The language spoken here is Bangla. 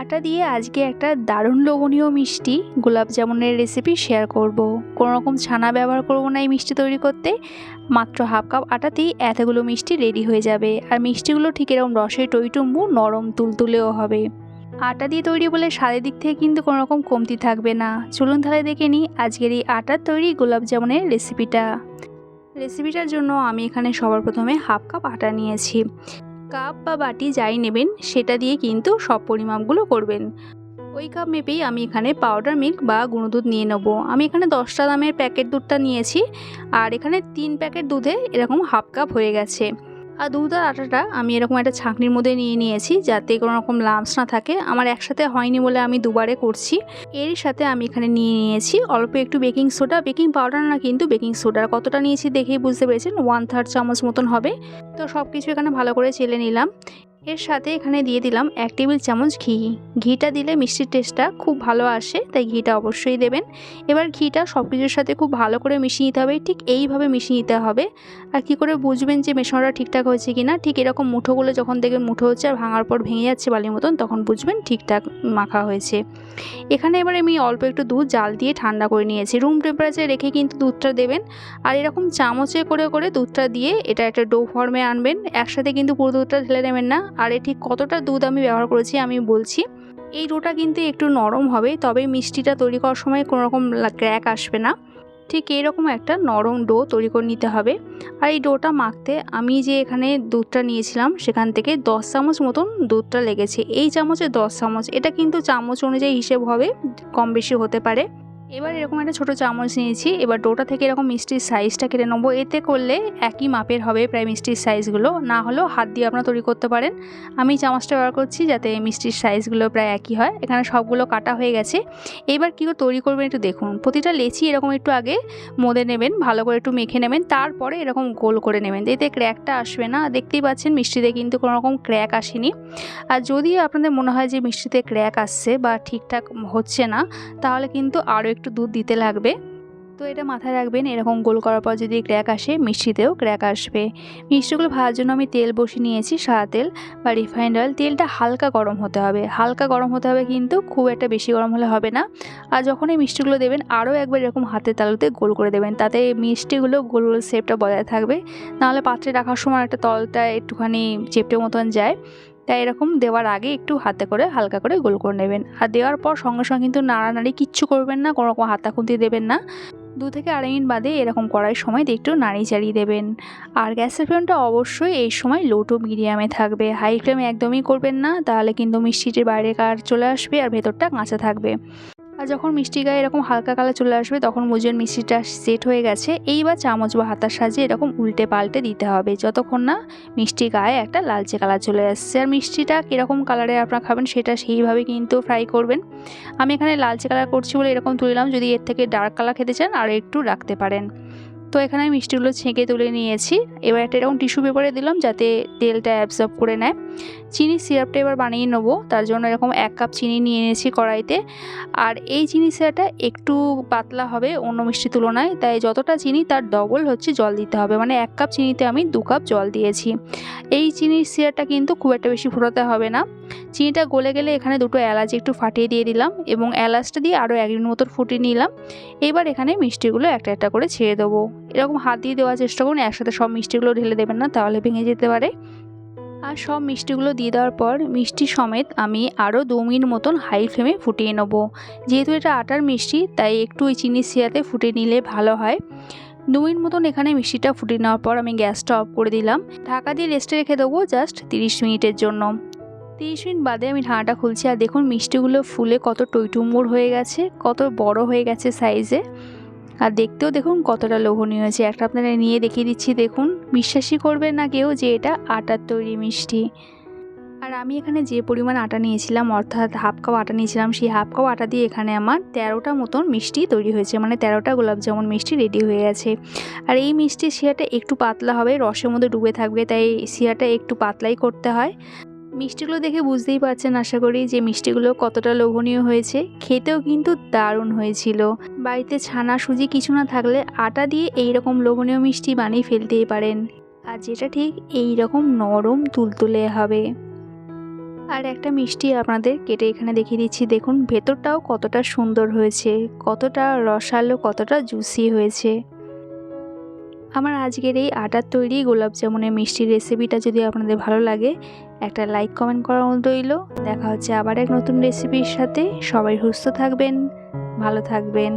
আটা দিয়ে আজকে একটা দারুণ লোভনীয় মিষ্টি গোলাপ জামুনের রেসিপি শেয়ার করব। কোনো রকম ছানা ব্যবহার করব না এই মিষ্টি তৈরি করতে। মাত্র হাফ কাপ আটাতেই এতগুলো মিষ্টি রেডি হয়ে যাবে। আর মিষ্টিগুলো ঠিক এরকম রসে টইটুম্বু নরম তুলতুলেও হবে। আটা দিয়ে তৈরি বলে স্বাদের দিক থেকে কিন্তু কোনো রকম কমতি থাকবে না। চলুন তাহলে দেখে নিই আজকের এই আটার তৈরি গোলাপ জামুনের রেসিপিটা রেসিপিটার জন্য আমি এখানে সবার প্রথমে হাফ কাপ আটা নিয়েছি। কাপ বা বাটি যাই নেবেন, সেটা দিয়ে কিন্তু সব পরিমাপগুলো করবেন। ওই কাপ মেপেই আমি এখানে পাউডার মিল্ক বা গুঁড়ো দুধ নিয়ে নেব। আমি এখানে দশটা দামের প্যাকেট দুধটা নিয়েছি, আর এখানে তিন প্যাকেট দুধে এরকম হাফ কাপ হয়ে গেছে। আর দুধার আটাটা আমি এরকম একটা ছাঁকনির মধ্যে নিয়ে নিয়েছি যাতে কোনো রকম লামস না থাকে। আমার একসাথে হয়নি বলে আমি দুবারে করছি। এরই সাথে আমি এখানে নিয়ে নিয়েছি অল্প একটু বেকিং সোডা বেকিং পাউডার না কিন্তু বেকিং সোডার কতটা নিয়েছি দেখেই বুঝতে পেরেছেন? ওয়ান থার্ড চামচ মতন হবে। তো সব কিছু এখানে ভালো করে চেলে নিলাম। এর সাথে এখানে দিয়ে দিলাম এক টেবিল চামচ ঘি। ঘিটা দিলে মিষ্টির টেস্টটা খুব ভালো আসে, তাই ঘিটা অবশ্যই দেবেন। এবার ঘিটা সব কিছুর সাথে খুব ভালো করে মিশিয়ে নিতে হবে, ঠিক এইভাবে মিশিয়ে নিতে হবে। আর কি করে বুঝবেন যে মেশানোটা ঠিকঠাক হয়েছে কি না ঠিক এরকম মুঠোগুলো যখন দেখবেন মুঠো হচ্ছে আর ভাঙার পর ভেঙে যাচ্ছে বালির মতন, তখন বুঝবেন ঠিকঠাক মাখা হয়েছে। এখানে এবার আমি অল্প একটু দুধ, জাল দিয়ে ঠান্ডা করে নিয়েছি। রুম টেম্পারেচারে রেখে কিন্তু দুধটা দেবেন। আর এরকম চামচে করে করে দুধটা দিয়ে এটা একটা ডো ফর্মে আনবেন। একসাথে কিন্তু পুরো দুধটা ঢেলে নেবেন না। আর এ ঠিক কতটা দুধ আমি ব্যবহার করেছি আমি বলছি। এই ডোটা কিন্তু একটু নরম হবে, তবে মিষ্টিটা তৈরি করার সময় কোনো রকম ক্র্যাক আসবে না। ঠিক এইরকম একটা নরম ডো তৈরি করে নিতে হবে। আর এই ডোটা মাখতে আমি যে এখানে দুধটা নিয়েছিলাম, সেখান থেকে দশ চামচ মতন দুধটা লেগেছে। এই চামচে দশ চামচ, এটা কিন্তু চামচ অনুযায়ী হিসেব হবে, কম বেশি হতে পারে। এবার এরকম একটা ছোটো চামচ নিয়েছি, এবার ডোটা থেকে এরকম মিষ্টির সাইজটা কেটে নেব। এতে করলে একই মাপের হবে প্রায় মিষ্টির সাইজগুলো না হলেও হাত দিয়ে আপনারা তৈরি করতে পারেন। আমি চামচটা ব্যবহার করছি যাতে মিষ্টির সাইজগুলো প্রায় একই হয়। এখানে সবগুলো কাটা হয়ে গেছে। এবার কী করে তৈরি করবেন একটু দেখুন। প্রতিটা লেচি এরকম একটু আগে মদে নেবেন, ভালো করে একটু মেখে নেবেন, তারপরে এরকম গোল করে নেবেন। এতে ক্র্যাকটা আসবে না। দেখতেই পাচ্ছেন মিষ্টিতে কিন্তু কোনো রকম ক্র্যাক আসেনি। আর যদি আপনাদের মনে হয় যে মিষ্টিতে ক্র্যাক আসছে বা ঠিকঠাক হচ্ছে না, তাহলে কিন্তু আরও একটু দুধ দিতে লাগবে। তো এটা মাথায় রাখবেন, এরকম গোল করার পর যদি ক্র্যাক আসে, মিষ্টিতেও ক্র্যাক আসবে। মিষ্টিগুলো ভাজার জন্য আমি তেল বসিয়ে নিয়েছি, সাদা তেল বা রিফাইন্ড অয়েল। তেলটা হালকা গরম হতে হবে। হালকা গরম হতে হবে কিন্তু খুব একটা বেশি গরম হলে হবে না। আর যখন এই মিষ্টিগুলো দেবেন, আরও একবার এরকম হাতের তালুতে গোল করে দেবেন। তাতে মিষ্টিগুলো গোল গোল শেপটা বজায় থাকবে। নাহলে পাত্রে রাখার সময় একটা তলটা একটুখানি চেপটে মতন যায়। তাই এরকম দেওয়ার আগে একটু হাতে করে হালকা করে গোল করে নেবেন। আর দেওয়ার পর সঙ্গে সঙ্গে কিন্তু নাড়ানাড়ি কিচ্ছু করবেন না, কোনো রকম হাতা খুন্তি দেবেন না। দু থেকে আড়াই মিনিট বাদে এরকম করার সময় একটু নাড়ি চাড়িয়ে দেবেন। আর গ্যাসের ফ্লেমটা অবশ্যই এই সময় লো টু মিডিয়ামে থাকবে। হাই ফ্লেমে একদমই করবেন না, তাহলে কিন্তু মিষ্টিটির বাইরে কার চলে আসবে আর ভেতরটা কাঁচা থাকবে। আর যখন মিষ্টি গায়ে এরকম হালকা কালার চলে আসবে, তখন বুঝবেন মিষ্টিটা সেট হয়ে গেছে। এইবার চামচ বা হাতার সাজে এরকম উল্টে পাল্টে দিতে হবে। যতক্ষণ না মিষ্টি গায়ে একটা লালচে কালার চলে আসছে। আর মিষ্টিটা কীরকম কালারে আপনারা খাবেন, সেটা সেইভাবে কিন্তু ফ্রাই করবেন। আমি এখানে লালচে কালার করছি বলে এরকম তুললাম। যদি এর থেকে ডার্ক কালার খেতে চান, আর একটু রাখতে পারেন। তো এখানে আমি মিষ্টিগুলো ছেঁকে তুলে নিয়েছি। এবার একটা এরকম টিস্যু পেপারে দিলাম যাতে তেলটা অ্যাবজর্ব করে নেয়। চিনি সিরাপটা এবার বানিয়ে নেব। তার জন্য এরকম এক কাপ চিনি নিয়ে নিয়েছি কড়াইতে। আর এই চিনি সিরাটা একটু পাতলা হবে, অন্য মিষ্টির তুলনায়। তাই যতটা চিনি তার ডবল হচ্ছে জল দিতে হবে। মানে এক কাপ চিনিতে আমি দু কাপ জল দিয়েছি। এই চিনির সিরাটা কিন্তু খুব একটা বেশি ফোটাতে হবে না। চিনিটা গলে গেলে এখানে দুটো এলাচ একটু ফাটিয়ে দিয়ে দিলাম এবং এলাচটা দিয়ে আরও এক মিনিট মতো ফুটিয়ে নিলাম। এবার এখানে মিষ্টিগুলো একটা একটা করে ছেড়ে দেবো। এরকম হাত দিয়ে দেওয়ার চেষ্টা করুন, একসাথে সব মিষ্টিগুলো ঢেলে দেবেন না, তাহলে ভেঙে যেতে পারে। আর সব মিষ্টিগুলো দিয়ে দেওয়ার পর মিষ্টি সমেত আমি আরও দু মিনিট মতন হাই ফ্লেমে ফুটিয়ে নেব। যেহেতু এটা আটার মিষ্টি, তাই একটু ওই চিনির সিরাতে ফুটিয়ে নিলে ভালো হয়। দু মিনিট মতন এখানে মিষ্টিটা ফুটিয়ে নেওয়ার পর আমি গ্যাসটা অফ করে দিলাম। ঢাকা দিয়ে রেস্টে রেখে দেবো জাস্ট তিরিশ মিনিটের জন্য। তিরিশ মিনিট বাদে আমি ঢাকাটা খুলছি। আর দেখুন, মিষ্টিগুলো ফুলে কত টইটুম্বুর হয়ে গেছে, কত বড় হয়ে গেছে সাইজে আর দেখতেও দেখুন, কতটা লোভনীয় হয়েছে। একটা আপনারা নিয়ে দেখিয়ে দিচ্ছি, দেখুন। বিশ্বাসই করবেন না কেউ যে এটা আটার তৈরি মিষ্টি। আর আমি এখানে যে পরিমাণ আটা নিয়েছিলাম, অর্থাৎ হাফ কাপ আটা নিয়েছিলাম, সেই হাফ কাপ আটা দিয়ে এখানে আমার তেরোটা মতন মিষ্টি তৈরি হয়েছে। মানে তেরোটা গোলাপ জামুন মিষ্টি রেডি হয়ে গেছে। আর এই মিষ্টি শিরাটা একটু পাতলা হবে, রসের মধ্যে ডুবে থাকবে, তাই শিরাটা একটু পাতলাই করতে হয়। মিষ্টিগুলো দেখে বুঝতেই পারছেন আশা করি যে মিষ্টিগুলো কতটা লোভনীয় হয়েছে। খেতেও কিন্তু দারুণ হয়েছিল। বাড়িতে ছানা, সুজি কিছু না থাকলে আটা দিয়ে এই রকম লোভনীয় মিষ্টি বানিয়ে ফেলতেই পারেন। আর যেটা ঠিক এই রকম নরম তুলতুলে হবে। আর একটা মিষ্টি আপনাদের কেটে এখানে দেখিয়ে দিচ্ছি। দেখুন, ভেতরটাও কতটা সুন্দর হয়েছে, কতটা রসালো, কতটা জুসি হয়েছে। আমার আজকের এই আটার তৈরি গোলাপ জামুনের মিষ্টির রেসিপিটা যদি আপনাদের ভালো লাগে, একটা লাইক কমেন্ট করার মতো রইল। দেখা হচ্ছে আবার এক নতুন রেসিপির সাথে। সবাই সুস্থ থাকবেন, ভালো থাকবেন।